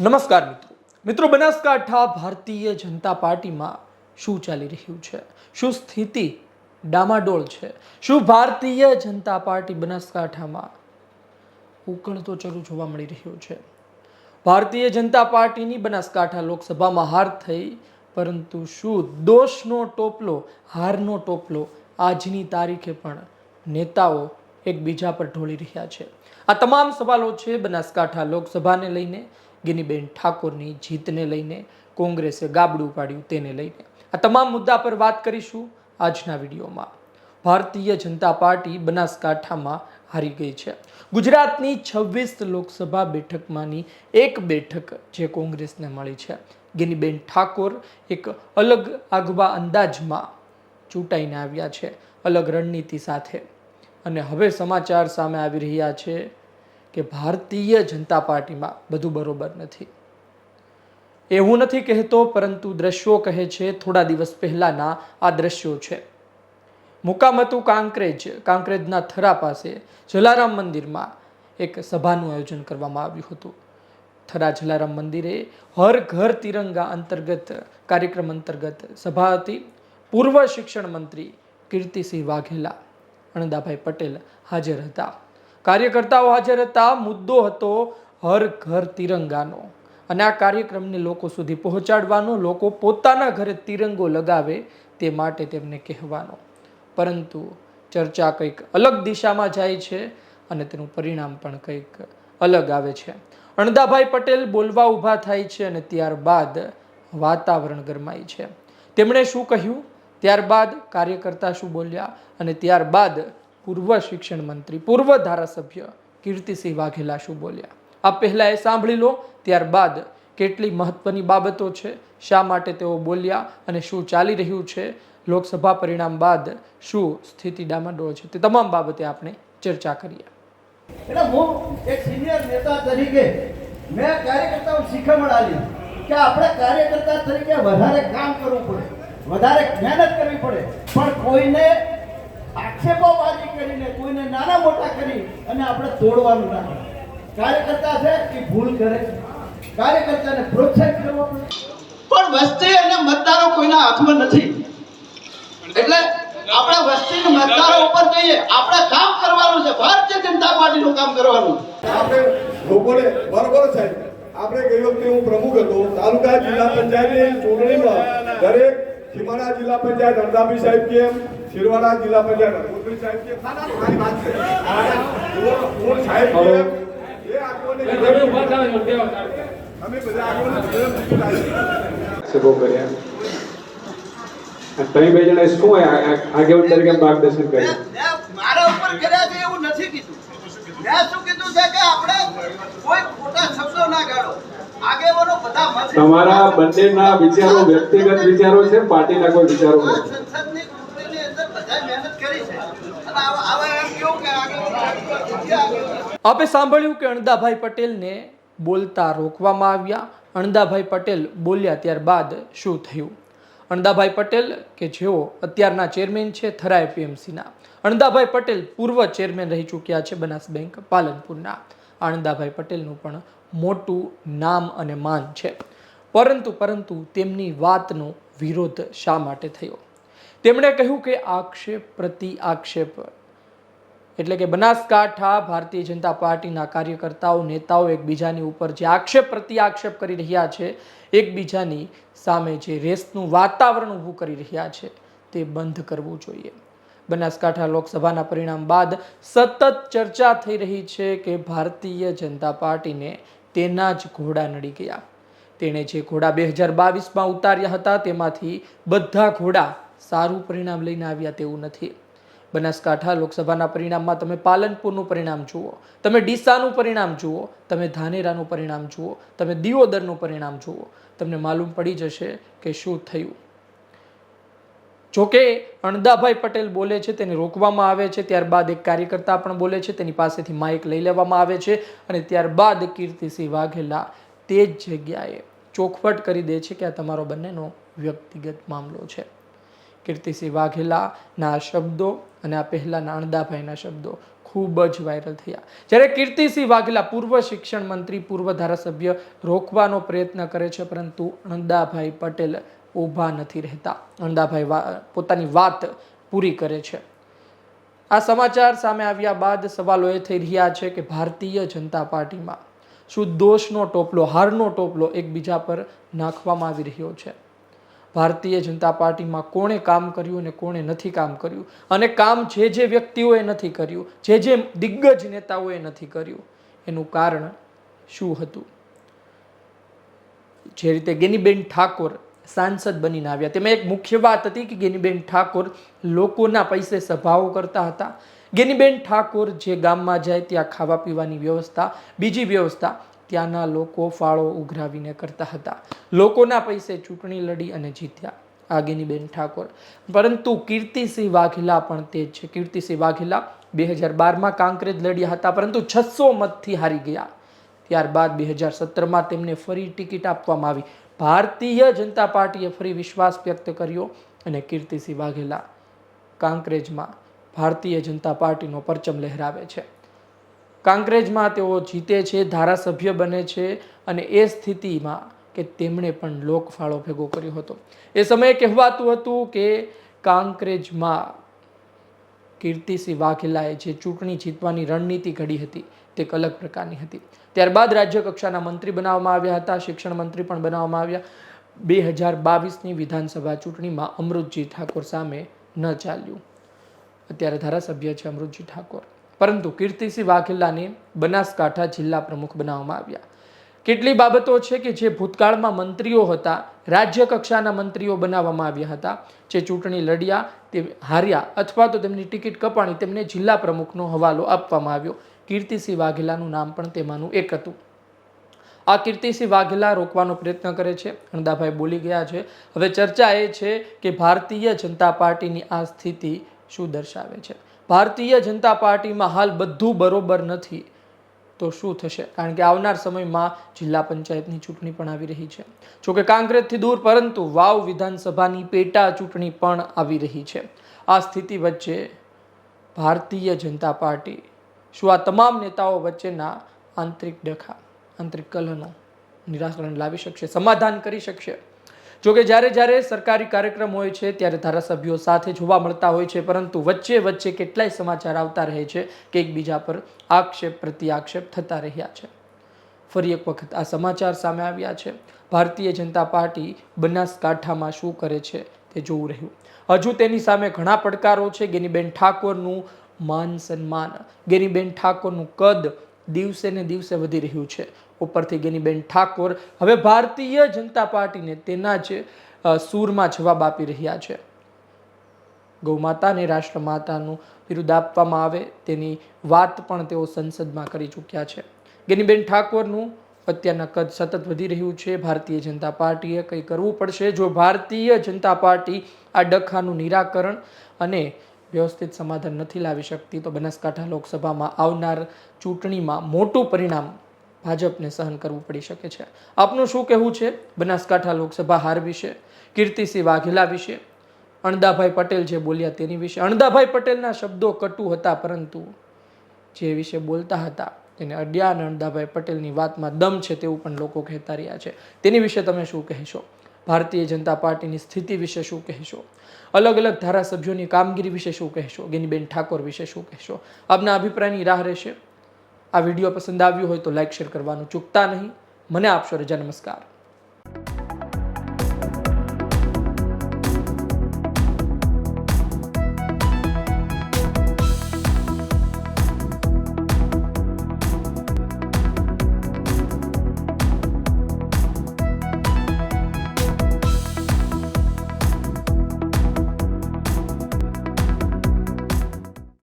નમસ્કાર મિત્રો. મિત્રો, બનાસકાંઠા ભારતીય જનતા પાર્ટીમાં શું ચાલી રહ્યું છે? શું સ્થિતિ ડામાડોળ છે? શું ભારતીય જનતા પાર્ટી બનાસકાંઠામાં ઉકળતો ચરું જોવા મળી રહ્યો છે? ભારતીય જનતા પાર્ટીની બનાસકાંઠા લોકસભામાં હાર થઈ, પરંતુ શું દોષનો ટોપલો, હારનો ટોપલો આજની તારીખે પણ નેતાઓ એકબીજા પર ઢોળી રહ્યા છે? આ તમામ સવાલો છે બનાસકાંઠા લોકસભાને લઈને. ગિનીબેન ઠાકોરની જીતને લઈને કોંગ્રેસે ગાબડું પાડ્યું તેને લઈને. આ તમામ મુદ્દા પર વાત કરીશું આજના વિડીયોમાં. ભારતીય જનતા પાર્ટી બનાસકાંઠામાં હારી ગઈ છે. ગુજરાતની છવ્વીસ લોકસભા બેઠકમાંની એક બેઠક જે કોંગ્રેસને મળી છે. ગિનીબેન ઠાકોર એક અલગ આગવા અંદાજમાં ચૂંટાઈને આવ્યા છે. અલગ રણનીતિ સાથે. અને હવે સમાચાર સામે આવી રહ્યા છે. કે ભારતીય જનતા પાર્ટીમાં બધું બરોબર નથી. એવું નથી કહેતો, પરંતુ દ્રશ્યો કહે છે, થોડા દિવસ પહેલાના આ દ્રશ્યો છે. મુકામ હતું કાંકરેજ, કાંકરેજના થરા પાસે જલારામ મંદિરમાં એક સભાનું આયોજન કરવામાં આવ્યું હતું. થરા જલારામ મંદિરે હર ઘર તિરંગા અંતર્ગત, કાર્યક્રમ અંતર્ગત સભા હતી. પૂર્વ શિક્ષણ મંત્રી કીર્તિસિંહ વાઘેલા, અણદાભાઈ પટેલ હાજર હતા. કાર્યકર્તાઓ હાજર હતા. મુદ્દો હતો હર ઘર તિરંગાનો. અને આ કાર્યક્રમને લોકો સુધી પહોંચાડવાનો, લોકો પોતાના ઘરે તિરંગો લગાવે તે માટે તેમને કહેવાનો. પરંતુ ચર્ચા કંઈક અલગ દિશામાં જાય છે અને તેનું પરિણામ પણ કંઈક અલગ આવે છે. અણદાભાઈ પટેલ બોલવા ઊભા થાય છે અને ત્યારબાદ વાતાવરણ ગરમાય છે. તેમણે શું કહ્યું? ત્યારબાદ કાર્યકર્તા શું બોલ્યા? અને ત્યારબાદ પૂર્વ શિક્ષણ મંત્રી, પૂર્વ ધારાસભ્ય કીર્તિસિંહ વાઘેલા શું બોલ્યા? આ પહેલાં એ સાંભળી લો, ત્યારબાદ કેટલી મહત્વની બાબતો છે, શા માટે તેઓ બોલ્યા અને શું ચાલી રહ્યું છે, લોકસભા પરિણામ બાદ શું સ્થિતિ ડામાડોળ છે, તે તમામ બાબતે આપણે ચર્ચા કરીએ. એટલે હું એક સિનિયર નેતા તરીકે મેં કાર્યકર્તાઓ શીખમણ આલી કે આપણે કાર્યકર્તા તરીકે વધારે કામ કરવું પડે, વધારે મહેનત કરવી પડે, પણ કોઈને આક્ષેપોબાજી કરીને કોઈને નાના મોટા કરી અને આપણે તોડવાનું ના કાર્યકર્તા છે એ ભૂલ કરે છે. કાર્યકર્તાને પ્રોત્સાહિત કરવો પડે. પણ વસ્તી અને મતદારો કોઈના હાથમાં નથી. એટલે આપણે વસ્તીનું મતદારો ઉપર જઈએ આપણે કામ કરવાનું છે ભારતીય જનતા પાર્ટીનું કામ કરવાનું. આપણે લોકોને બરોબર સાહેબ આપણે ગઈ વખતે હું પ્રમુખ હતો તાલુકા જિલ્લા પંચાયતની ચૂંટણીમાં દરેક સીમાડા જિલ્લા પંચાયત અમદાબી સાહેબ કેમ શિરવાડા જિલ્લા પંચાયત સાહેબ મારી વાત છે. હું- સાહેબ અમે બધા કર્યા. તમે બે જણા શું આ- આ- આગેવાન તરીકે માર્ગદર્શન કર્યું? મારા ઉપર કર્યા છે એવું નથી કીધું. મેં શું કીધું છે કે આપણે કોઈ ખોટા શબ્દો ના ગાળો. આગેવાનો બધા તમારા બંનેના વિચારો વ્યક્તિગત વિચારો છે પાર્ટીના કોઈ વિચારો નથી સંસદની ચૂંટણીની અંદર બધાએ મહેનત કરી છે અને આવા આવા એમ કેવું કે આગેવાનો જે આગેવાનો આપે સાંભળ્યું કે અણદાભાઈ પટેલને બોલતા રોકવામાં આવ્યા. અણદાભાઈ પટેલ બોલ્યા ત્યારબાદ શું થયું? અણદાભાઈ પટેલ કે જેઓ અત્યારના ચેરમેન છે થરા એપીએમસીના અણદાભાઈ પટેલ પૂર્વ ચેરમેન રહી ચૂક્યા છે બનાસ બેંક પાલનપુરના. અણદાભાઈ પટેલનું પણ મોટું નામ અને માન છે. પરંતુ પરંતુ તેમની વાતનો વિરોધ શા માટે થયો? તેમણે કહ્યું કે આક્ષેપ, પ્રતિ આક્ષેપ એટલે કે બનાસકાંઠા ભારતીય જનતા પાર્ટીના કાર્યકર્તાઓ, નેતાઓ એકબીજાની ઉપર જે આક્ષેપ પ્રતિ આક્ષેપ કરી રહ્યા છે, એકબીજાની સામે જે રેસનું વાતાવરણ ઊભું કરી રહ્યા છે, તે બંધ કરવું જોઈએ. બનાસકાંઠા લોકસભાના પરિણામ બાદ સતત ચર્ચા થઈ રહી છે કે ભારતીય જનતા પાર્ટીને તેના જ ઘોડા નડી ગયા. તેણે જે ઘોડા બે હજાર બાવીસમાં ઉતાર્યા હતા, તેમાંથી બધા ઘોડા સારું પરિણામ લઈને આવ્યા તેવું નથી. બનાસકાંઠા લોકસભાના પરિણામમાં તમે પાલનપુરનું પરિણામ જુઓ, તમે ડીસાનું પરિણામ જુઓ, તમે ધાનેરાનું પરિણામ જુઓ, તમે દિયોદરનું પરિણામ જુઓ, તમને માલુમ પડી જશે કે શું થયું. જોકે અણદાભાઈ પટેલ બોલે છે તેને રોકવામાં આવે છે, ત્યારબાદ એક કાર્યકર્તા પણ બોલે છે, તેની પાસેથી માઇક લઈ લેવામાં આવે છે અને ત્યારબાદ કીર્તિસિંહ વાઘેલા તે જ જગ્યાએ ચોખવટ કરી દે છે કે આ તમારો બંનેનો વ્યક્તિગત મામલો છે. કીર્તિસિંહ વાઘેલાના શબ્દો અને આ પહેલાંના અણદાભાઈના શબ્દો ખૂબ જ વાયરલ થયા. જ્યારે કીર્તિસિંહ વાઘેલા પૂર્વ શિક્ષણ મંત્રી, પૂર્વ ધારાસભ્ય રોકવાનો પ્રયત્ન કરે છે, પરંતુ અણદાભાઈ પટેલ ઊભા નથી રહેતા. અણદાભાઈ પોતાની વાત પૂરી કરે છે. આ સમાચાર સામે આવ્યા બાદ સવાલો એ થઈ રહ્યા છે કે ભારતીય જનતા પાર્ટીમાં શું દોષનો ટોપલો, હારનો ટોપલો એકબીજા પર નાખવામાં આવી રહ્યો છે? ભારતીય જનતા પાર્ટીમાં કોણે કામ કર્યું અને કોણે નથી કામ કર્યું? અને કામ જે જે વ્યક્તિઓએ નથી કર્યું, જે જે દિગ્ગજ નેતાઓએ નથી કર્યું, એનું કારણ શું હતું? જે રીતે ગેનીબેન ઠાકોર સાંસદ બનીને આવ્યા. તેમાં એક મુખ્ય વાત હતી કે ગેનીબેન ઠાકોર લોકોના પૈસે સભાઓ કરતા હતા. ગેનીબેન ઠાકોર જે ગામમાં જાય ત્યાં ખાવા પીવાની વ્યવસ્થા, બીજી વ્યવસ્થા ત્યાંના લોકો ફાળો ઉઘરાવીને કરતા હતા. લોકોના પૈસે ચૂંટણી લડી અને જીત્યા. આગેની ગેનીબેન ઠાકોર. પરંતુ કીર્તિસિંહ વાઘેલા પણ તે જ છે. કીર્તિસિંહ વાઘેલા બે હજાર બારમાં કાંકરેજ લડ્યા હતા, પરંતુ છસો મતથી હારી ગયા. ત્યારબાદ બે હજાર સત્તરમાં તેમને ફરી ટિકિટ આપવામાં આવી. ભારતીય જનતા પાર્ટીએ ફરી વિશ્વાસ વ્યક્ત કર્યો અને કીર્તિસિંહ વાઘેલા કાંકરેજમાં ભારતીય જનતા પાર્ટીનો પરચમ લહેરાવે છે. કાંકરેજમાં તેઓ જીતે છે, ધારાસભ્ય બને છે અને એ સ્થિતિમાં કે તેમણે પણ લોકફાળો ભેગો કર્યો હતો. એ સમયે કહેવાતું હતું કે કાંકરેજમાં કીર્તિસિંહ વાઘેલાએ જે ચૂંટણી જીતવાની રણનીતિ ઘડી હતી તે એક અલગ પ્રકારની હતી. ત્યારબાદ રાજ્ય કક્ષાના મંત્રી બનાવવામાં આવ્યા હતા, શિક્ષણ મંત્રી પણ બનાવવામાં આવ્યા. બે હજાર બાવીસની વિધાનસભા ચૂંટણીમાં અમૃતજી ઠાકોર સામે ન ચાલ્યું. અત્યારે ધારાસભ્ય છે અમૃતજી ઠાકોર. પરંતુ કીર્તિસિંહ વાઘેલાને બનાસકાંઠા જિલ્લા પ્રમુખ બનાવવામાં આવ્યા. કેટલી બાબતો છે કે જે ભૂતકાળમાં મંત્રીઓ હતા, રાજ્ય કક્ષાના મંત્રીઓ બનાવવામાં આવ્યા હતા, જે ચૂંટણી લડ્યા, તે હાર્યા અથવા તો તેમની ટિકિટ કપાણી તેમને જિલ્લા પ્રમુખનો હવાલો આપવામાં આવ્યો. કીર્તિસિંહ વાઘેલાનું નામ પણ તેમાંનું એક હતું. આ કીર્તિસિંહ વાઘેલા રોકવાનો પ્રયત્ન કરે છે. અણદાભાઈ બોલી ગયા છે. હવે ચર્ચા એ છે કે ભારતીય જનતા પાર્ટીની આ સ્થિતિ શું દર્શાવે છે? ભારતીય જનતા પાર્ટીમાં હાલ બધું બરોબર નથી. તો શું થશે? કારણ કે આવનાર સમયમાં જિલ્લા પંચાયતની ચૂંટણી પણ આવી રહી છે. જોકે કાંકરેજથી દૂર, પરંતુ વાવ વિધાનસભાની પેટા ચૂંટણી પણ આવી રહી છે. આ સ્થિતિ વચ્ચે ભારતીય જનતા પાર્ટી શું આ તમામ નેતાઓ વચ્ચેના આંતરિક ડખા, આંતરિક કલહનો નિરાકરણ લાવી શકશે, સમાધાન કરી શકશે? જોકે જ્યારે જ્યારે સરકારી કાર્યક્રમ હોય છે, ત્યારે ધારાસભ્યો સાથે જોવા મળતા હોય છે, પરંતુ વચ્ચે વચ્ચે કેટલાય સમાચાર આવતા રહે છે કે એકબીજા પર આક્ષેપ પ્રતિ આક્ષેપ થતા રહ્યા છે. ફરી એક વખત આ સમાચાર સામે આવ્યા છે. ભારતીય જનતા પાર્ટી બનાસકાંઠામાં શું કરે છે તે જોવું રહ્યું. હજુ તેની સામે ઘણા પડકારો છે. ગેનીબેન ઠાકોરનું માન સન્માન, ગેનીબેન ઠાકોરનું કદ દિવસે ને દિવસે વધી રહ્યું છે. ઉપરથી ગેનીબેન ઠાકોર હવે ભારતીય જનતા પાર્ટીને તેના જ સૂરમાં જવાબ આપી રહ્યા છે. ગૌમાતાને રાષ્ટ્રમાતાનું બિરુદ આપવામાં આવે તેની વાત પણ તેઓ સંસદમાં કરી ચૂક્યા છે. ગેનીબેન ઠાકોરનું અત્યારના કદ સતત વધી રહ્યું છે. ભારતીય જનતા પાર્ટીએ કંઈ કરવું પડશે? જો ભારતીય જનતા પાર્ટી આ ડખાનું નિરાકરણ અને વ્યવસ્થિત સમાધાન નથી લાવી શકતી, તો બનાસકાંઠા લોકસભામાં આવનાર ચૂંટણીમાં મોટું પરિણામ ભાજપને સહન કરવું પડી શકે છે. આપનું શું કહેવું છે? બનાસકાંઠા લોકસભા હાર વિશે, કીર્તિસિંહ વાઘેલા વિશે, અણદાભાઈ પટેલ જે બોલ્યા તેની વિશે. અણદાભાઈ પટેલના શબ્દો કટુ હતા, પરંતુ જે વિશે બોલતા હતા તેને અડ્યા અને અણદાભાઈ પટેલની વાતમાં દમ છે તેવું પણ લોકો કહેતા રહ્યા છે. તેની વિશે તમે શું કહેશો? ભારતીય જનતા પાર્ટીની સ્થિતિ વિશે શું કહેશો? અલગ અલગ ધારાસભ્યોની કામગીરી વિશે શું કહેશો? ગિનીબેન ઠાકોર વિશે શું કહેશો? આપના અભિપ્રાયની રાહ રહેશે. આ વીડિયો પસંદ આવ્યો હોય તો લાઈક, શેર કરવાનું ચૂકતા નહીં. મને આપશો રજા, નમસ્કાર.